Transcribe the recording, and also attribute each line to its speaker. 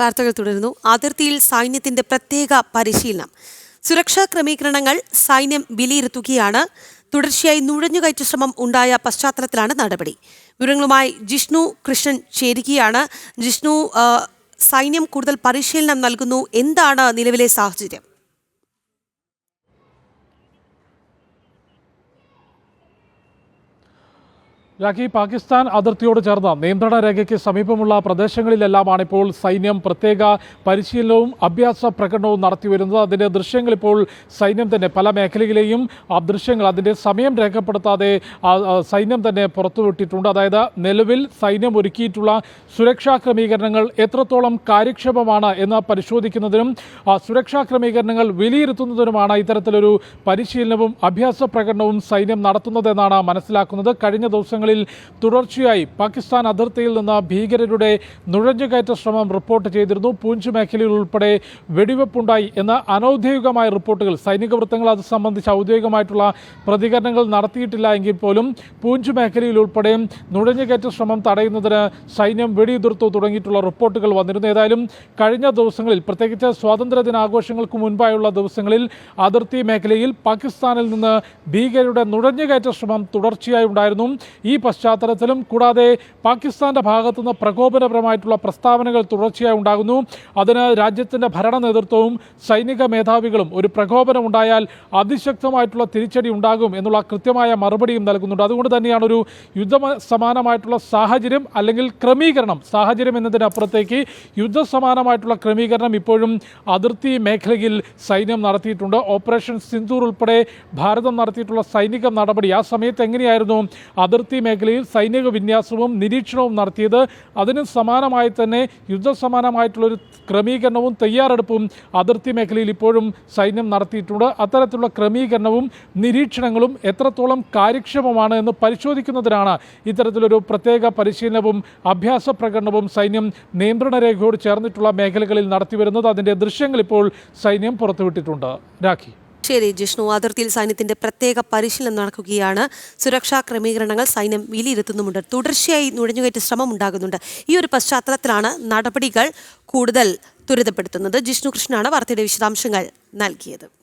Speaker 1: വാർത്തകൾ തുടരുന്നു. അതിർത്തിയിൽ സൈന്യത്തിന്റെ പ്രത്യേക പരിശീലനം. സുരക്ഷാ ക്രമീകരണങ്ങൾ സൈന്യം വിലയിരുത്തുകയാണ്. തുടർച്ചയായി നുഴഞ്ഞുകയറ്റ ശ്രമം ഉണ്ടായ പശ്ചാത്തലത്തിലാണ് നടപടി. വിവരങ്ങളുമായി ജിഷ്ണു കൃഷ്ണൻ ചേരുകയാണ്. ജിഷ്ണു സൈന്യം കൂടുതൽ പരിശീലനം നൽകുന്നു. എന്താണ് നിലവിലെ സാഹചര്യം?
Speaker 2: രാഖി പാകിസ്ഥാൻ അതിർത്തിയോട് ചേർന്ന നിയന്ത്രണ രേഖയ്ക്ക് സമീപമുള്ള പ്രദേശങ്ങളിലെല്ലാമാണ് ഇപ്പോൾ സൈന്യം പ്രത്യേക പരിശീലനവും അഭ്യാസ പ്രകടനവും നടത്തി വരുന്നത്. അതിന്റെ ദൃശ്യങ്ങൾ ഇപ്പോൾ സൈന്യം തന്നെ പല മേഖലയിലെയും ആ ദൃശ്യങ്ങൾ അതിന്റെ സമയം രേഖപ്പെടുത്താതെ സൈന്യം തന്നെ പുറത്തുവിട്ടിട്ടുണ്ട്. അതായത് നിലവിൽ സൈന്യം ഒരുക്കിയിട്ടുള്ള സുരക്ഷാ ക്രമീകരണങ്ങൾ എത്രത്തോളം കാര്യക്ഷമമാണ് എന്ന് പരിശോധിക്കുന്നതിനും സുരക്ഷാ ക്രമീകരണങ്ങൾ വിലയിരുത്തുന്നതിനുമാണ് ഇത്തരത്തിലൊരു പരിശീലനവും അഭ്യാസ പ്രകടനവും സൈന്യം നടത്തുന്നതെന്നാണ് മനസ്സിലാക്കുന്നത്. കഴിഞ്ഞ ദിവസങ്ങളിൽ തുടർച്ചയായി പാകിസ്ഥാൻ അതിർത്തിയിൽ നിന്ന് ഭീകരരുടെ നുഴഞ്ഞുകയറ്റ ശ്രമം റിപ്പോർട്ട് ചെയ്തിരുന്നു. പൂഞ്ച് മേഖലയിൽ ഉൾപ്പെടെ വെടിവെപ്പുണ്ടായി എന്ന അനൌദ്യോഗികമായ റിപ്പോർട്ടുകൾ സൈനിക വൃത്തങ്ങൾ അത് സംബന്ധിച്ച് ഔദ്യോഗികമായിട്ടുള്ള പ്രതികരണങ്ങൾ നടത്തിയിട്ടില്ല എങ്കിൽ പോലും പൂഞ്ച് മേഖലയിൽ ഉൾപ്പെടെ നുഴഞ്ഞുകയറ്റ ശ്രമം തടയുന്നതിന് സൈന്യം വെടിയുതിർത്തു തുടങ്ങിയിട്ടുള്ള റിപ്പോർട്ടുകൾ വന്നിരുന്നു. ഏതായാലും കഴിഞ്ഞ ദിവസങ്ങളിൽ പ്രത്യേകിച്ച് സ്വാതന്ത്ര്യ ദിനാഘോഷങ്ങൾക്ക് മുൻപായുള്ള ദിവസങ്ങളിൽ അതിർത്തി മേഖലയിൽ പാകിസ്ഥാനിൽ നിന്ന് ഭീകരരുടെ നുഴഞ്ഞുകയറ്റ ശ്രമം തുടർച്ചയായി ഉണ്ടായിരുന്നു. ഈ പശ്ചാത്തലത്തിലും കൂടാതെ പാകിസ്ഥാന്റെ ഭാഗത്തുനിന്ന് പ്രകോപനപരമായിട്ടുള്ള പ്രസ്താവനകൾ തുടർച്ചയായി ഉണ്ടാകുന്നു. അതിന് രാജ്യത്തിന്റെ ഭരണ നേതൃത്വവും സൈനിക മേധാവികളും ഒരു പ്രകോപനം ഉണ്ടായാൽ അതിശക്തമായിട്ടുള്ള തിരിച്ചടി ഉണ്ടാകും എന്നുള്ള കൃത്യമായ മറുപടിയും നൽകുന്നുണ്ട്. അതുകൊണ്ട് തന്നെയാണ് ഒരു യുദ്ധ സമാനമായിട്ടുള്ള സാഹചര്യം അല്ലെങ്കിൽ ക്രമീകരണം സാഹചര്യം എന്നതിനപ്പുറത്തേക്ക് യുദ്ധസമാനമായിട്ടുള്ള ക്രമീകരണം ഇപ്പോഴും അതിർത്തി മേഖലയിൽ സൈന്യം നടത്തിയിട്ടുണ്ട്. ഓപ്പറേഷൻ സിന്ധൂർ ഉൾപ്പെടെ ഭാരതം നടത്തിയിട്ടുള്ള സൈനിക നടപടി ആ സമയത്ത് എങ്ങനെയായിരുന്നു? അതിർത്തി മേഖലയിൽ സൈനിക വിന്യാസവും നിരീക്ഷണവും നടത്തിയത് അതിന് സമാനമായി തന്നെ യുദ്ധസമാനമായിട്ടുള്ളൊരു ക്രമീകരണവും തയ്യാറെടുപ്പും അതിർത്തി മേഖലയിൽ ഇപ്പോഴും സൈന്യം നടത്തിയിട്ടുണ്ട്. അത്തരത്തിലുള്ള ക്രമീകരണവും നിരീക്ഷണങ്ങളും എത്രത്തോളം കാര്യക്ഷമമാണ് എന്ന് പരിശോധിക്കുന്നതിനാണ് ഇത്തരത്തിലൊരു പ്രത്യേക പരിശീലനവും അഭ്യാസ പ്രകടനവും സൈന്യം നിയന്ത്രണ രേഖയോട് ചേർന്നിട്ടുള്ള മേഖലകളിൽ നടത്തിവരുന്നത്. അതിന്റെ ദൃശ്യങ്ങൾ ഇപ്പോൾ സൈന്യം പുറത്തുവിട്ടിട്ടുണ്ട്. രാഖി.
Speaker 1: ശരി ജിഷ്ണു അതിർത്തിയിൽ സൈന്യത്തിന്റെ പ്രത്യേക പരിശീലനം നടക്കുകയാണ്. സുരക്ഷാ ക്രമീകരണങ്ങൾ സൈന്യം വിലയിരുത്തുന്നുമുണ്ട്. തുടർച്ചയായി നുഴഞ്ഞുകയറ്റ ശ്രമം ഉണ്ടാകുന്നുണ്ട്. ഈ ഒരു പശ്ചാത്തലത്തിലാണ് നടപടികൾ കൂടുതൽ ത്വരിതപ്പെടുത്തുന്നത്. ജിഷ്ണു കൃഷ്ണനാണ് വാർത്തയുടെ വിശദാംശങ്ങൾ നൽകിയത്.